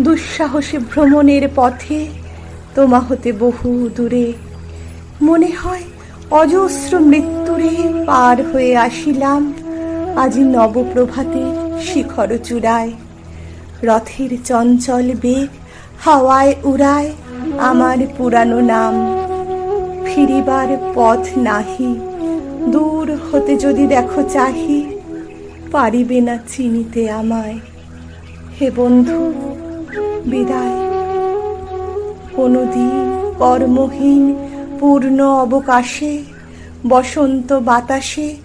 দুঃসাহসে ভ্রমণের পথে তোমা হতে বহু দূরে। মনে হয় অজস্র মৃত্যুরে পার হয়ে আসিলাম আজি নবপ্রভাতে শিখর চূড়ায়। রথের চঞ্চল বেগ হাওয়ায় উড়ায় আমার পুরানো নাম। ফিরিবার পথ নাহি, দূর হতে যদি দেখো চাহি, পারিবে না চিনিতে আমায়। হে বন্ধু বিদায়। কোনদিন কর্মহীন, পূর্ণ অবকাশে, বসন্ত বাতাসে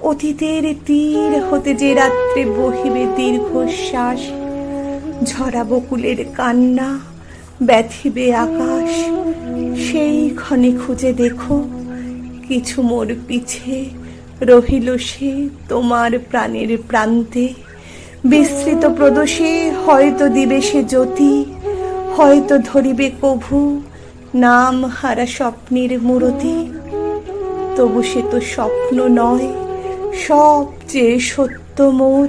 অতীতের তীর হতে যে রাত্রে বহিবে দীর্ঘশ্বাস ঝরা বকুলের কান্না, ব্যথিবে আকাশ, সেই ক্ষণে খুঁজে দেখো, কিছু মোর পিছে রহিল সে তোমার প্রাণের প্রান্তে। বিস্তৃত প্রদোষে হয়তো দিবে সে জ্যোতি, হয়তো ধরিবে কভু, নাম হারা স্বপ্নের মূরতি। তবু সে তো স্বপ্ন নয় সবচেয়ে সত্য মোর,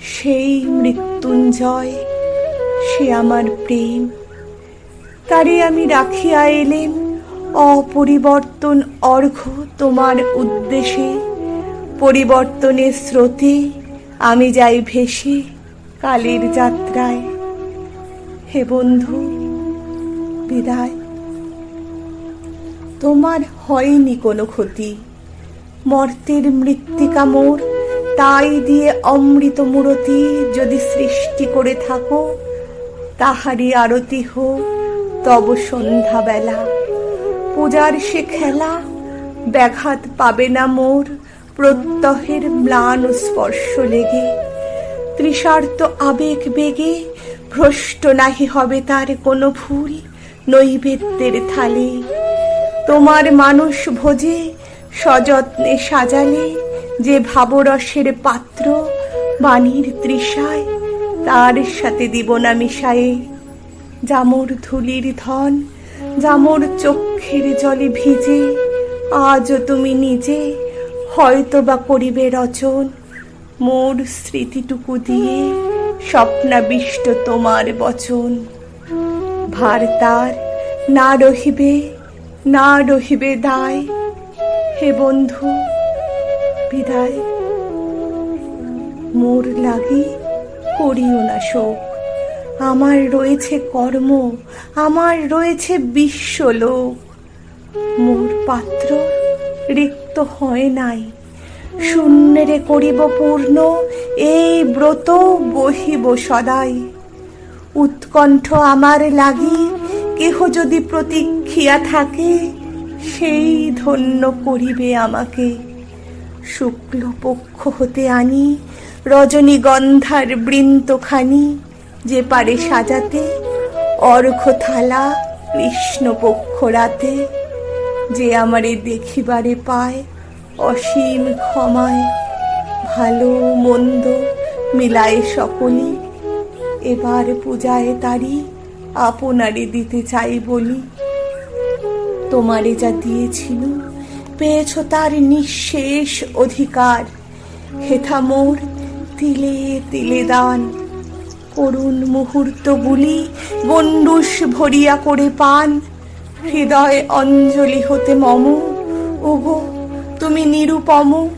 সেই মৃত্যুঞ্জয়, সে আমার প্রেম। তারে আমি রাখিয়া এলেম, অপরিবর্তন অর্ঘ তোমার উদ্দেশে। পরিবর্তনের স্রোতে আমি যাই ভেসে কালের যাত্রায়। হে বন্ধু, বিদায়। তোমার হয়নি কোনো ক্ষতি। মর্তের মৃত্তিকা মোর, তাই দিয়ে অমৃত মূরতি যদি সৃষ্টি করে থাকো, তাহারই আরতি হোক তব সন্ধ্যাবেলা। পূজার সে খেলা ব্যাঘাত পাবে না মোর প্রত্যহের ম্লান স্পর্শ লেগে, তৃষার্ত আবেগ বেগে, ভ্রষ্ট নাহি হবে তার কোনো ভুল নৈবেদ্যের থালে। তোমার মানুষ ভোজে, সযত্নে সাজালে যে ভাবরসের পাত্র বাণীর তৃষায়, তার সাথে দিব না মিশায়ে। জামর ধুলির ধন, জামর চক্ষের জলে ভিজে, আজও তুমি নিজে হয়তো বা করিবে রচন। মোর স্মৃতিটুকু দিয়ে স্বপ্নাবিষ্ট তোমার বচন। ভার তার, না রহিবে না রহিবে দায়। হে বন্ধু, বিদায়। মোর লাগি করিও না শোক। আমার রয়েছে কর্ম, আমার রয়েছে বিশ্বলোক মোর পাত্র রিক্ত হয় নাই। শূন্যেরে করিব পূর্ণ, এই ব্রত বহিব সদাই। উৎকণ্ঠ আমার লাগি, কেহ যদি প্রতীক্ষিয়া থাকে, সেই ধন্য করিবে আমাকে। শুক্লপক্ষ হতে আনি, রজনীগন্ধার বৃন্তখানি যে পারে সাজাতে অর্ঘ থালা কৃষ্ণপক্ষ রাতে। যে আমারে দেখিবারে পায় অসীম ক্ষমায়, ভালো, মন্দ মিলায় সকলি। এবার পূজায় তারি আপনারে দিতে চাই বলি। তোমারে যা দিয়েছিল, পেয়েছ তার নিঃশেষ অধিকার। হেথা মোর তিলে তিলে দান। করুণ মুহূর্তগুলি গন্ডুস ভরিয়া করে পান। হৃদয় অঞ্জলি হতে মম। ওগো, তুমি নিরুপম।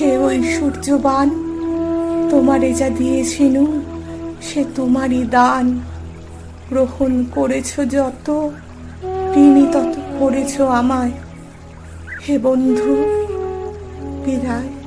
হে ওই ঐশ্বর্যবান তোমারে যা দিয়েছিনু, সে তোমারই দান। গ্রহণ করেছ যত, ঋণী তত করেছ আমায়। হে বন্ধু, বিদায়।